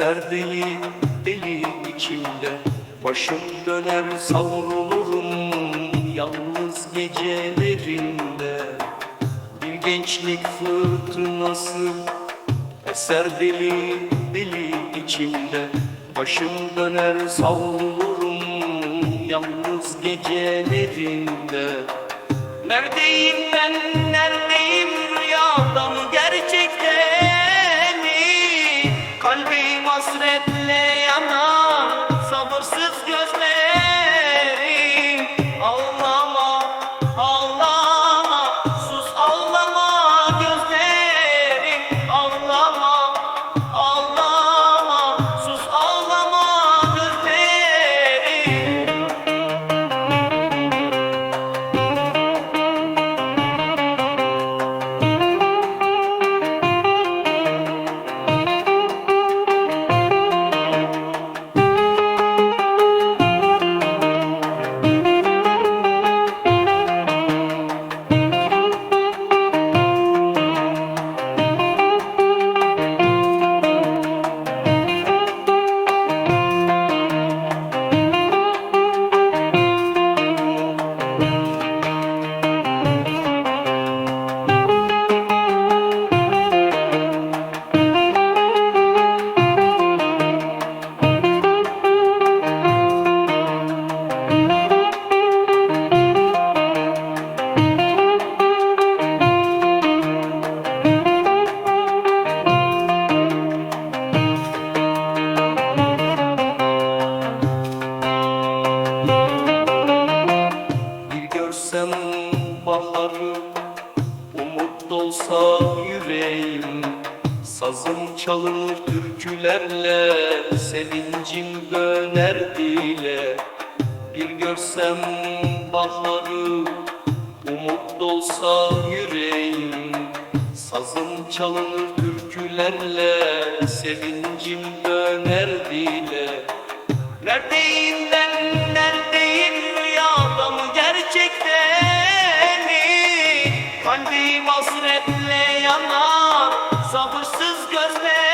Eser deli deli içimde. Başım döner savrulurum Yalnız gecelerinde. Bir gençlik fırtınası Eser deli deli içimde. Başım döner savrulurum Yalnız gecelerinde. Neredeyim ben dolsa yüreğim Sazım çalınır türkülerle Sevincim döner dile Bir görsem baharı Umut dolsa yüreğim Sazım çalınır türkülerle Sevincim döner dile Neredeyim Kalbi vasretle yanar Sabırsız gözler